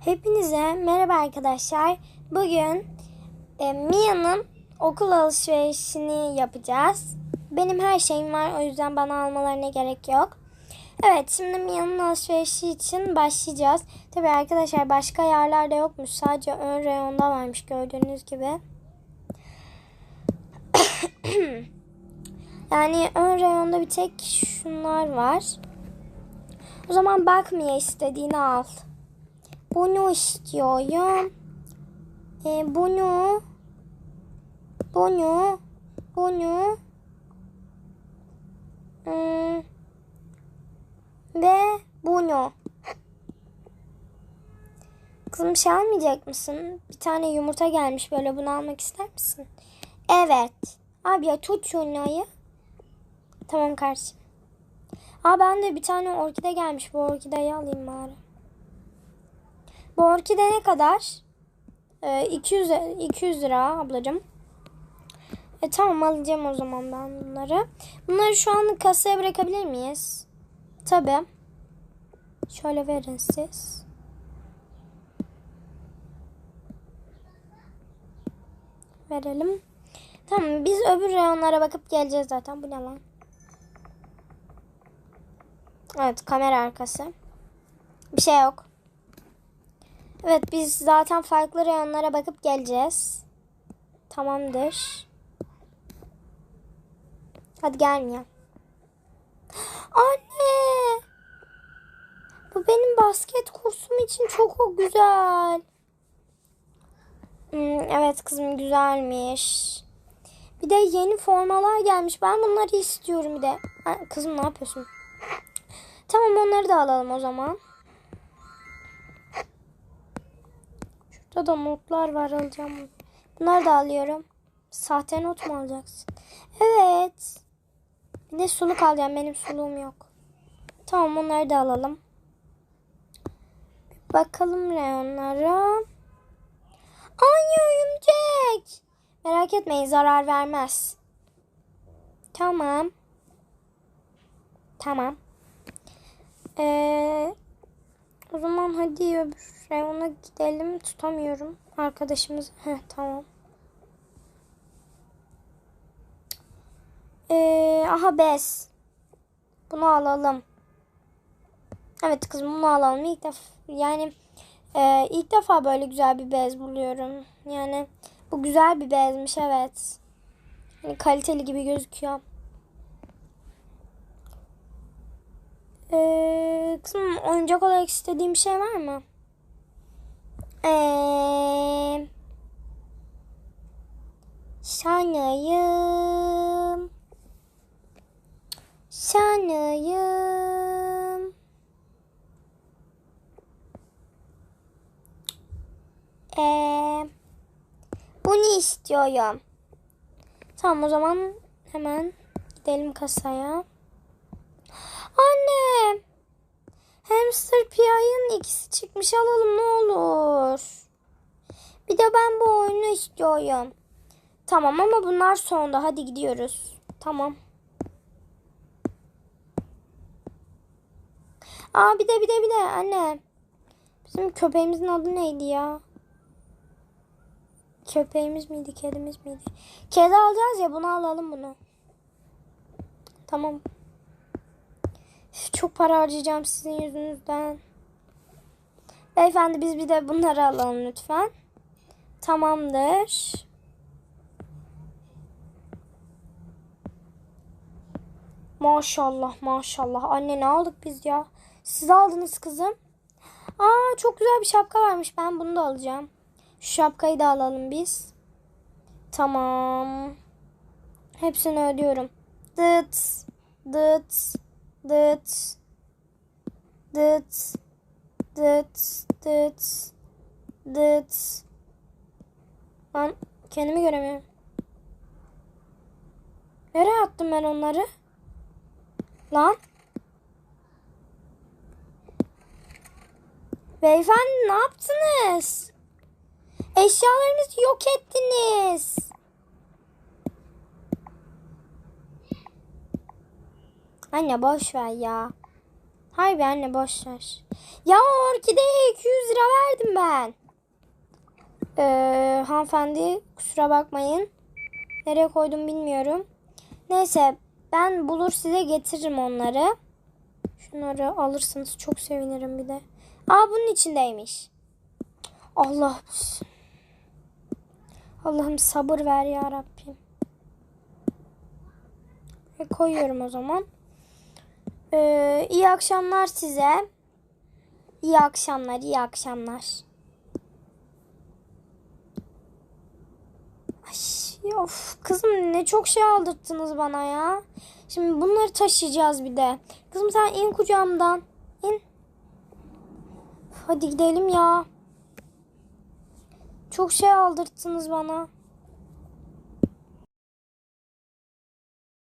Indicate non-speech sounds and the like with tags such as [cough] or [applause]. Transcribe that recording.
Hepinize merhaba arkadaşlar. Bugün e, Mia'nın okul alışverişini yapacağız. Benim her şeyim var o yüzden bana almalarına gerek yok. Evet şimdi Mia'nın alışverişi için başlayacağız. Tabii arkadaşlar başka yerlerde yokmuş. Sadece ön reyonda varmış gördüğünüz gibi. [coughs] yani ön reyonda bir tek şunlar var. O zaman bakmaya istediğini al. Bunu istiyorum. E, bunu. Bunu. Bunu. Hmm. Ve bunu. Kızım şey almayacak mısın? Bir tane yumurta gelmiş böyle bunu almak ister misin? Evet. Abi ya tut şunu. Tamam kardeşim. Aa ben de bir tane orkide gelmiş. Bu orkideyi alayım bari. Bu orkide ne kadar? Ee, 200 200 lira ablacığım. E tamam alacağım o zaman ben bunları. Bunları şu an kasaya bırakabilir miyiz? Tabi. Şöyle verin siz. Verelim. Tamam biz öbür reyonlara bakıp geleceğiz zaten. Bu ne lan? Evet kamera arkası. Bir şey yok. Evet biz zaten farklı reyonlara bakıp geleceğiz. Tamamdır. Hadi gelmiyor. Anne! Bu benim basket kursum için çok güzel. Hmm, evet kızım güzelmiş. Bir de yeni formalar gelmiş. Ben bunları istiyorum bir de. Kızım ne yapıyorsun? Tamam onları da alalım o zaman. Şurada da notlar var alacağım. Bunları da alıyorum. Sahte not mu alacaksın? Evet. Bir de suluk alacağım. Benim suluğum yok. Tamam onları da alalım. Bir bakalım reyonlara. Ay örümcek. Merak etmeyin zarar vermez. Tamam. Tamam. Ee, o zaman hadi öbür reyona gidelim. Tutamıyorum. Arkadaşımız. Heh, tamam. Ee, aha bez. Bunu alalım. Evet kızım bunu alalım. İlk defa yani e, ilk defa böyle güzel bir bez buluyorum. Yani bu güzel bir bezmiş evet. Yani kaliteli gibi gözüküyor. Ee, oyuncak olarak istediğim bir şey var mı? Ee, sanayım. Sanayım. Ee, bunu istiyorum. Tamam o zaman hemen gidelim kasaya. Anne. Hamster Pia'nın ikisi çıkmış alalım ne olur. Bir de ben bu oyunu istiyorum. Tamam ama bunlar sonda. Hadi gidiyoruz. Tamam. Aa bir de bir de bir de anne. Bizim köpeğimizin adı neydi ya? Köpeğimiz miydi, kedimiz miydi? Kedi alacağız ya bunu alalım bunu. Tamam. Çok para harcayacağım sizin yüzünüzden. Beyefendi biz bir de bunları alalım lütfen. Tamamdır. Maşallah maşallah. Anne ne aldık biz ya? Siz aldınız kızım. Aa çok güzel bir şapka varmış. Ben bunu da alacağım. Şu şapkayı da alalım biz. Tamam. Hepsini ödüyorum. Dıt. Dıt. Dıt. Dıt. Dıt. Dıt. Dıt. Ben kendimi göremiyorum. Nereye attım ben onları? Lan. Beyefendi ne yaptınız? Eşyalarımızı yok ettiniz. Anne boş ver ya. Hayır be anne boş ver. Ya orkideye 200 lira verdim ben. Ee, hanımefendi kusura bakmayın. Nereye koydum bilmiyorum. Neyse ben bulur size getiririm onları. Şunları alırsınız çok sevinirim bir de. Aa bunun içindeymiş. Allah. Allah'ım sabır ver ya Rabbim. Ve koyuyorum o zaman. Ee, iyi akşamlar size. İyi akşamlar, iyi akşamlar. Ay, of kızım ne çok şey aldırttınız bana ya. Şimdi bunları taşıyacağız bir de. Kızım sen in kucağımdan. İn. Hadi gidelim ya. Çok şey aldırttınız bana.